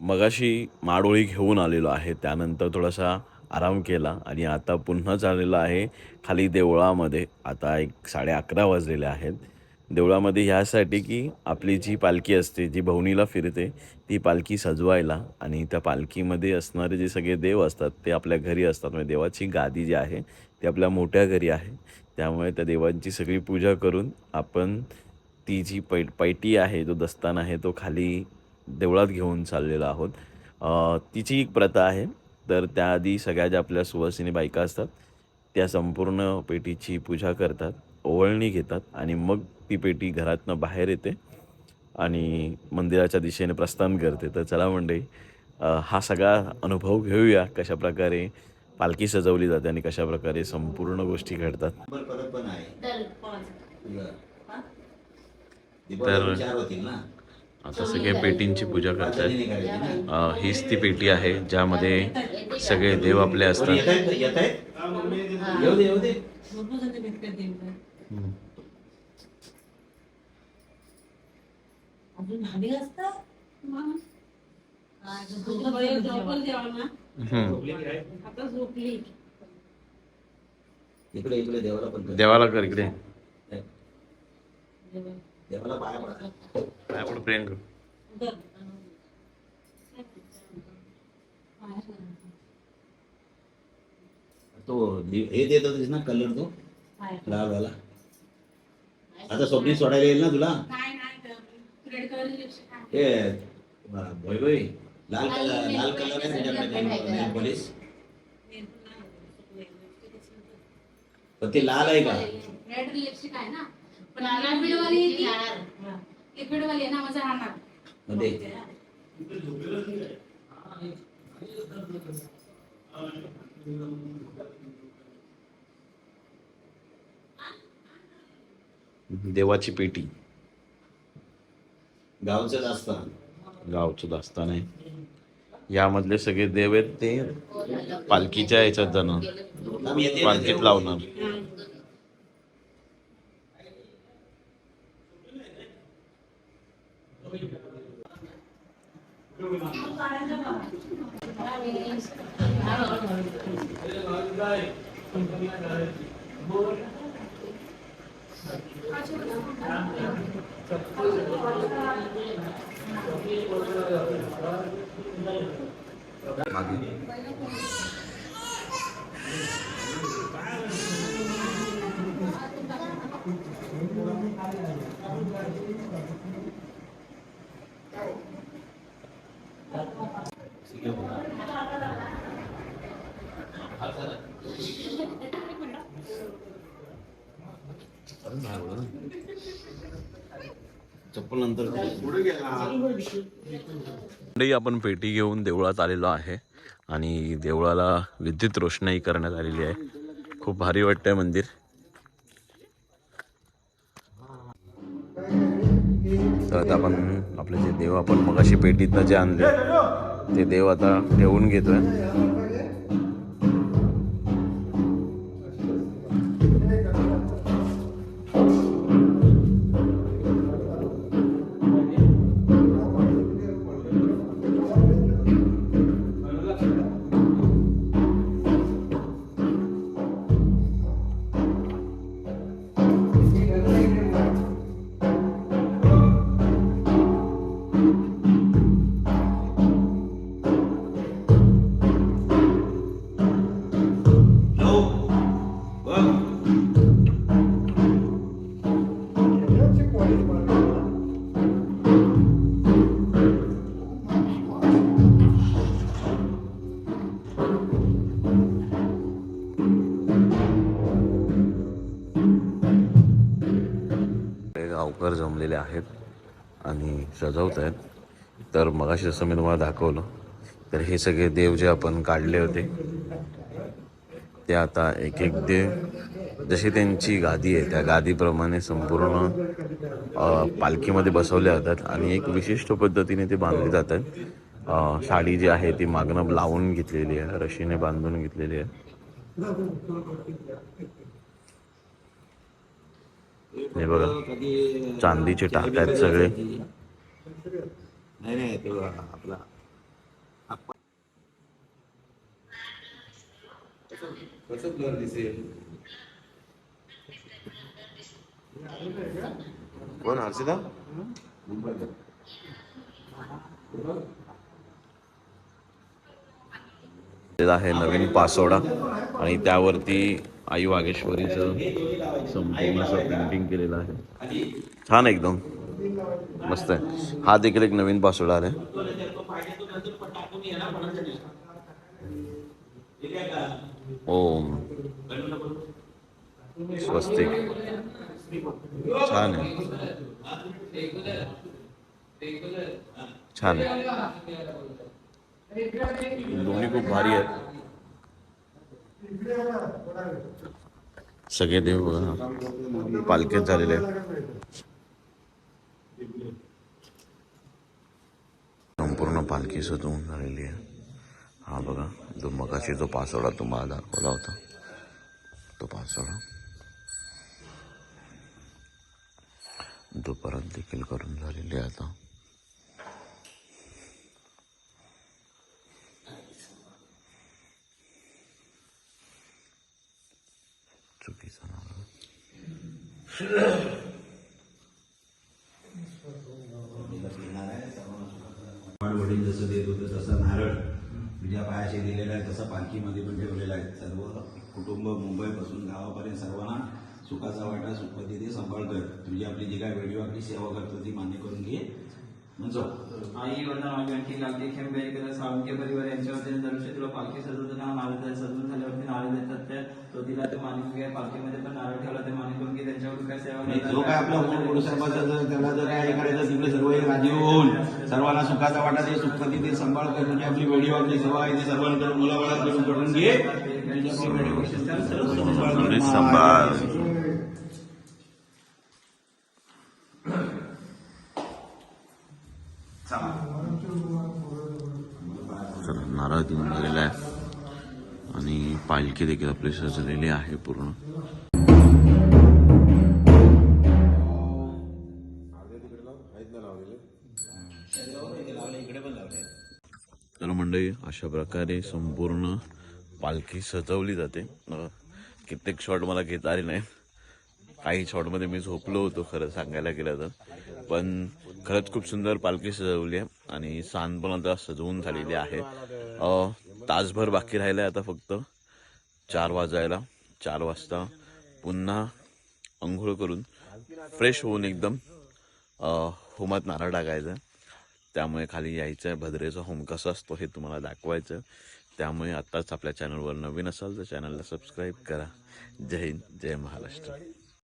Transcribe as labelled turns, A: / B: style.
A: मगाशी माडोळी घेऊन आलेलो आहे त्यानंतर थोडासा आराम केला आणि आता पुन्हा चाललेलो आहे खाली देवळामध्ये. आता एक साडे अकरा वाजलेले आहेत. देवळामध्ये ह्यासाठी की आपली जी पालखी असते जी भवनीला फिरते ती पालखी सजवायला आणि त्या पालखीमध्ये असणारे जे सगळे देव असतात ते आपल्या घरी असतात. म्हणजे देवाची गादी जी आहे ती आपल्या मोठ्या घरी आहे. त्यामुळे त्या देवांची सगळी पूजा करून आपण ती जी पै पैटी आहे जो दस्तान आहे तो खाली देवळात घेऊन चाललेलो आहोत. तिची एक प्रथा आहे. तर त्याआधी सगळ्या ज्या आपल्या सुवासिनी बायका असतात त्या संपूर्ण पेटीची पूजा करतात ओवळणी घेतात आणि मग ती पेटी घरातनं बाहेर येते आणि मंदिराच्या दिशेने प्रस्थान करते. तर चला अ, हा सगळा अनुभव घेऊया कशा प्रकारे पालखी सजवली जाते आणि कशा प्रकारे संपूर्ण गोष्टी घडतात.
B: नंबर परत पण आहे.
C: तर हा?
A: आता सगळे पेटींची पूजा करतात. हीच ती पेटी आहे ज्यामध्ये सगळे देव आपले असतात.
B: देवाला कर.
A: इकडे.
B: देवाला पाया पडा.
A: काय आपण प्रेम कर
B: तो हे देत होतीस ना कलर तो? लाल वाला. आता स्वप्नी सोडायला येईल ना तुला? हे भोय भोय लाल कलर लाल कलर आहे पॉलिश पण ते लाल आहे का?
D: रेड लिपस्टिक आहे ना? आहे ना माझा राहणार
B: मध्ये
A: देवाची पेटी.
B: गावचं असतं
A: गावचं दास्तान आहे. यामधले सगळे देव आहेत ते पालखीच्या याच्यात जाणार.
B: आम्ही येते ना
A: पालखीत
B: देव.
A: लावणार
B: चप्पल नंतर
A: मंडळी आपण पेटी घेऊन देवळात आलेलो आहे आणि देवळाला विद्युत रोषणाई करण्यात आलेली आहे. खूप भारी वाटतंय मंदिर. तर आता आपण आपले जे देव आपण मगाशी पेटीतनं जे आणले ते देव आता ठेवून घेतोय. गावकर जमलेले आहेत आणि सजवत आहेत. तर मगाशी जसं मी तुम्हाला दाखवलं तर हे सगळे देव जे आपण काढले होते ते आता एक एक देव जशी त्यांची गादी आहे त्या गादीप्रमाणे संपूर्ण पालखीमध्ये बसवले जातात आणि एक विशिष्ट पद्धतीने ते बांधले जातात. साडी जी आहे ती मागणं लावून घेतलेली आहे रशीने बांधून घेतलेली आहे. हे बघा चांदीचे टाक आहेत सगळे.
B: नाही नाही तो आपला
E: कसं ब्लर दिसेल?
A: कोण हर्षिता? आहे नवीन पासोडा आणि त्यावरती आई वागेश्वरीचं संपूर्ण असं पेंटिंग केलेलं आहे. छान एकदम. मस्त आहे. हा देखील एक नवीन पासोडा आहे. ओम. स्वस्तिक. छान आहे. छान आहे. दोन्ही खूप भारी आहेत. सगळे देव बघा पालखीत झालेले आहेत. संपूर्ण पालखी सजवून झालेली आहे. हा बघा जो मगाशी जो पासोडा तुम्हाला दाखवला होता तो पासोडा दुपारात देखील करून झालेली आहे आता. चुकीचा नारळ
B: वडील जसं देत होते तसं नारळ तुझ्या पायाशी दिलेला आहे तसं पालखीमध्ये पण ठेवलेला आहे. सर्व कुटुंब मुंबईपासून गावापर्यंत सर्वांना सुखाचा वाटा सुखपती ते सांभाळतोय. तुझी आपली जी काय व्हिडिओ आपली सेवा करतो ती मान्य करून घे.
F: आई माझी आणखी लागते खेंबेकर साळुंके परिवार यांच्या वतीने दरवर्षी तुला पालखी सजवताना नारळ सजवून झाल्यावरती नारळ देतात ते तो दिला ते मानिक घे पालखीमध्ये पण नारळ ठेवला ते मानिक त्यांच्याकडून काय सेवा.
B: जो काय आपला मूळ कुटुंबाचा जर त्याला जर काय करायचं तिकडे सर्व राजी होऊन सर्वांना सुखाचा वाटा ते सुखपती ते सांभाळतोय तुझी आपली व्हिडिओ आपली सेवा आहे ती सर्वांकडून मुलाबाळा करून करून घे. सर्व सांभाळ.
A: सांभाळ झालेला आहे. आणि पालखी देखील आपली सजलेली आहे पूर्ण. तर मंडळी अशा प्रकारे संपूर्ण पालखी सजवली जाते. कित्येक शॉट मला घेता आले नाही काही शॉटमध्ये मी झोपलो होतो खरं सांगायला गेलं तर. पण खरंच खूप सुंदर पालखी सजवली आहे आणि सांज पण आता सजवून झालेली आहे. तासभर बाकी राहिलं आहे आता फक्त चार वाजायला चार वाजता. पुन्हा आंघोळ करून फ्रेश होऊन एकदम होमात नारळ टाकायचं. त्यामुळे खाली यायचं आहे भद्रेचा होम कसा असतो हे तुम्हाला दाखवायचं. त्यामुळे आत्ताच आपल्या चॅनलवर नवीन असाल तर चॅनलला सबस्क्राईब करा. जय हिंद जय महाराष्ट्र.